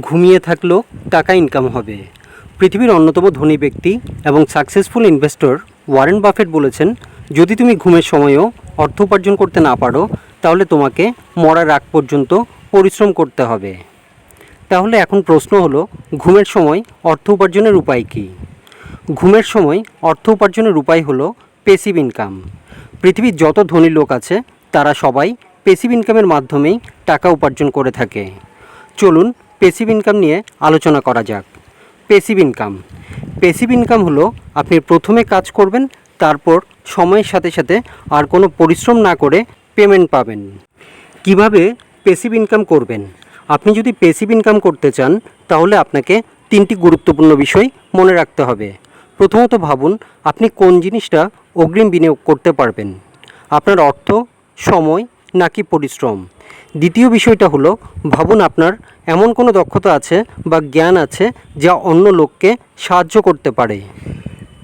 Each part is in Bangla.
ঘুমিয়ে থাকলেও টাকা ইনকাম হবে। পৃথিবীর অন্যতম ধনী ব্যক্তি এবং সাকসেসফুল ইনভেস্টর ওয়ারেন বাফেট বলেছেন, যদি তুমি ঘুমের সময়ও অর্থ উপার্জন করতে না পারো, তাহলে তোমাকে মরার আগ পর্যন্ত পরিশ্রম করতে হবে। তাহলে এখন প্রশ্ন হলো, ঘুমের সময় অর্থ উপার্জনের উপায় কী? ঘুমের সময় অর্থ উপার্জনের উপায় হলো পেসিভ ইনকাম পৃথিবীর যত ধনী লোক আছে, তারা সবাই পেসিভ ইনকামের মাধ্যমেই টাকা উপার্জন করে থাকে। চলুন পেসিভ ইনকাম নিয়ে আলোচনা করা যাক। পেসিভ ইনকাম পেসিভ ইনকাম হলো আপনি প্রথমে কাজ করবেন, তারপর সময়ের সাথে সাথে আর কোনো পরিশ্রম না করে পেমেন্ট পাবেন। কীভাবে পেসিভ ইনকাম করবেন? আপনি যদি পেসিভ ইনকাম করতে চান, তাহলে আপনাকে তিনটি গুরুত্বপূর্ণ বিষয় মনে রাখতে হবে। প্রথমত ভাবুন, আপনি কোন জিনিসটা অগ্রিম বিনিয়োগ করতে পারবেন। আপনার অর্থ, সময় নাকি পরিশ্রম? দ্বিতীয় বিষয়টা হলো, ভাবুন আপনার এমন কোনো দক্ষতা আছে বা জ্ঞান আছে যা অন্য লোককে সাহায্য করতে পারে।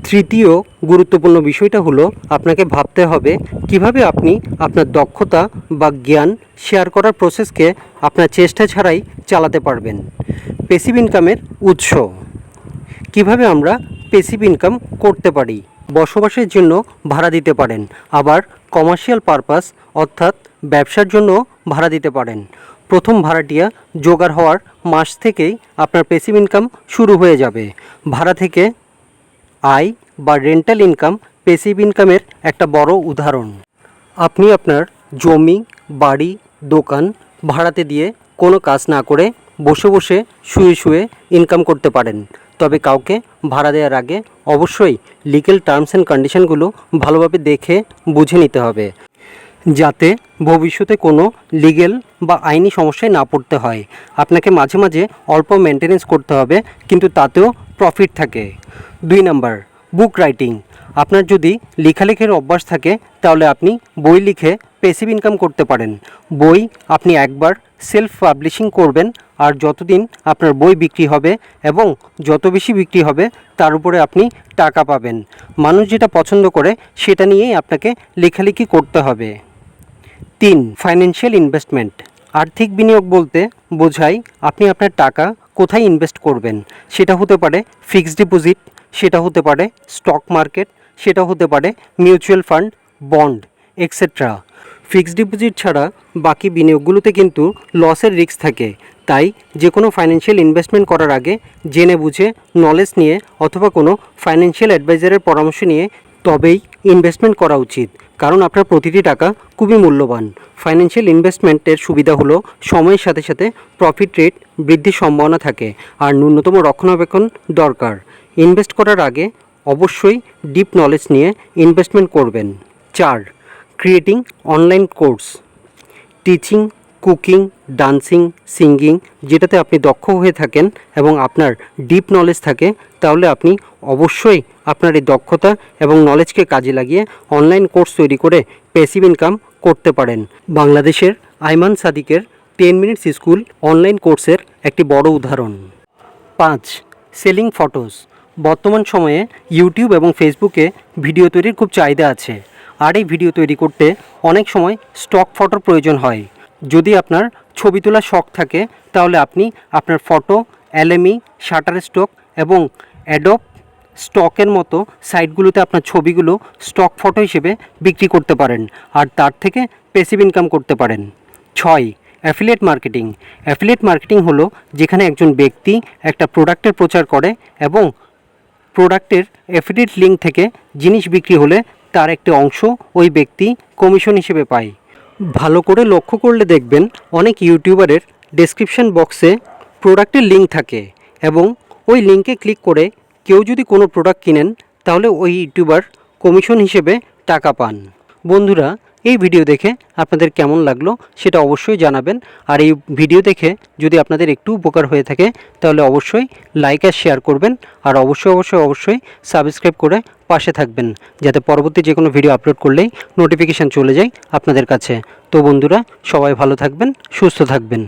তৃতীয় গুরুত্বপূর্ণ বিষয়টা হলো, আপনাকে ভাবতে হবে কীভাবে আপনি আপনার দক্ষতা বা জ্ঞান শেয়ার করার প্রসেসকে আপনার চেষ্টা ছাড়াই চালাতে পারবেন। পেসিভ ইনকামের উৎস। কীভাবে আমরা পেসিভ ইনকাম করতে পারি? বসবাসের জন্য ভাড়া দিতে পারেন, আবার কমার্শিয়াল পারপাস অর্থাৎ ব্যবসার জন্য ভাড়া দিতে পারেন। প্রথম ভাড়াটিয়া জোগাড় হওয়ার মাস থেকেই আপনার পেসিভ ইনকাম শুরু হয়ে যাবে। ভাড়া থেকে আয় বা রেন্টাল ইনকাম পেসিভ ইনকামের একটা বড় উদাহরণ। আপনি আপনার জমি, বাড়ি, দোকান ভাড়াতে দিয়ে কোনো কাজ না করে বসে বসে শুয়ে শুয়ে ইনকাম করতে পারেন। তবে কাউকে ভাড়া দেওয়ার আগে অবশ্যই লিগেল টার্মস অ্যান্ড কন্ডিশনগুলো ভালোভাবে দেখে বুঝে নিতে হবে। যাতে ভবিষ্যতে কোনো লিগেল বা আইনি সমস্যায় না পড়তে হয়। আপনাকে মাঝে মাঝে অল্প মেনটেনেন্স করতে হবে, কিন্তু তাতেও প্রফিট থাকে। দুই নাম্বার বুক রাইটিং আপনার যদি লেখালেখির অভ্যাস থাকে, তাহলে আপনি বই লিখে পেসিভ ইনকাম করতে পারেন। বই আপনি একবার সেলফ পাবলিশিং করবেন, আর যতদিন আপনার বই বিক্রি হবে এবং যত বেশি বিক্রি হবে, তার উপরে আপনি টাকা পাবেন। মানুষ যেটা পছন্দ করে, সেটা নিয়েই আপনাকে লেখালেখি করতে হবে। তিন ফাইন্যান্সিয়াল ইনভেস্টমেন্ট আর্থিক বিনিয়োগ বলতে বোঝায় আপনি আপনার টাকা কোথায় ইনভেস্ট করবেন। সেটা হতে পারে ফিক্সড ডিপোজিট সেটা হতে পারে স্টক মার্কেট সেটা হতে পারে mutual fund bond extra fixed deposit ছাড়া বাকি বিনিয়োগগুলোতে কিন্তু লসের রিস্ক থাকে। তাই যে কোনো ফাইন্যান্সিয়াল ইনভেস্টমেন্ট করার আগে জেনে বুঝে নলেজ নিয়ে অথবা কোনো ফাইন্যান্সিয়াল অ্যাডভাইজারের পরামর্শ নিয়ে তবেই ইনভেস্টমেন্ট করা উচিত। কারণ আপনার প্রতিটি টাকা খুবই মূল্যবান। ফাইন্যান্সিয়াল ইনভেস্টমেন্টের সুবিধা হলো সময়ের সাথে সাথে প্রফিট রেট বৃদ্ধির সম্ভাবনা থাকে। আর ন্যূনতম রক্ষণাবেক্ষণ দরকার। ইনভেস্ট করার আগে অবশ্যই ডিপ নলেজ নিয়ে ইনভেস্টমেন্ট করবেন। চার creating online course teaching cooking dancing singing যেটাতে আপনি দক্ষ হয়ে থাকেন এবং আপনার ডিপ নলেজ থাকে, তাহলে আপনি অবশ্যই আপনার এই দক্ষতা এবং নলেজকে কাজে লাগিয়ে অনলাইন কোর্স তৈরি করে পেসিভ ইনকাম করতে পারেন। বাংলাদেশের আইমান সাদিকের টেন মিনিটস স্কুল অনলাইন কোর্সের একটি বড় উদাহরণ। পাঁচ সেলিং ফটোস বর্তমান সময়ে ইউটিউব এবং ফেসবুকে ভিডিও তৈরির খুব চাহিদা আছে। আর এই ভিডিও তৈরি করতে অনেক সময় স্টক ফটোর প্রয়োজন হয়। যদি আপনার ছবি তোলার শখ থাকে, তাহলে আপনি আপনার ফটো অ্যালেমি শাটার স্টক এবং অ্যাডপ স্টকের মতো সাইটগুলোতে আপনার ছবিগুলো স্টক ফটো হিসেবে বিক্রি করতে পারেন। আর তার থেকে পেসিভ ইনকাম করতে পারেন। ছয় অ্যাফিলিয়েট মার্কেটিং অ্যাফিলিয়েট মার্কেটিং হলো যেখানে একজন ব্যক্তি একটা প্রোডাক্টের প্রচার করে এবং প্রোডাক্টের অ্যাফিলিয়েট লিঙ্ক থেকে জিনিস বিক্রি হলে তার একটি অংশ ওই ব্যক্তি কমিশন হিসেবে পায়। ভালো করে লক্ষ্য করলে দেখবেন অনেক ইউটিউবারের ডেসক্রিপশন বক্সে প্রোডাক্টের লিঙ্ক থাকে এবং ওই লিঙ্কে ক্লিক করে কেউ যদি কোনো প্রোডাক্ট কিনেন, তাহলে ওই ইউটিউবার কমিশন হিসেবে টাকা পান। বন্ধুরা এই ভিডিও দেখে আপনাদের কেমন লাগল সেটা অবশ্যই জানাবেন। আর এই ভিডিও দেখে যদি আপনাদের একটু উপকার হয়ে থাকে, তাহলে অবশ্যই লাইক আর শেয়ার করবেন। আর অবশ্যই অবশ্যই অবশ্যই সাবস্ক্রাইব করে পাশে থাকবেন, যাতে পরবর্তী যে কোনো ভিডিও আপলোড করলেই নোটিফিকেশান চলে যায় আপনাদের কাছে। তো বন্ধুরা, সবাই ভালো থাকবেন, সুস্থ থাকবেন।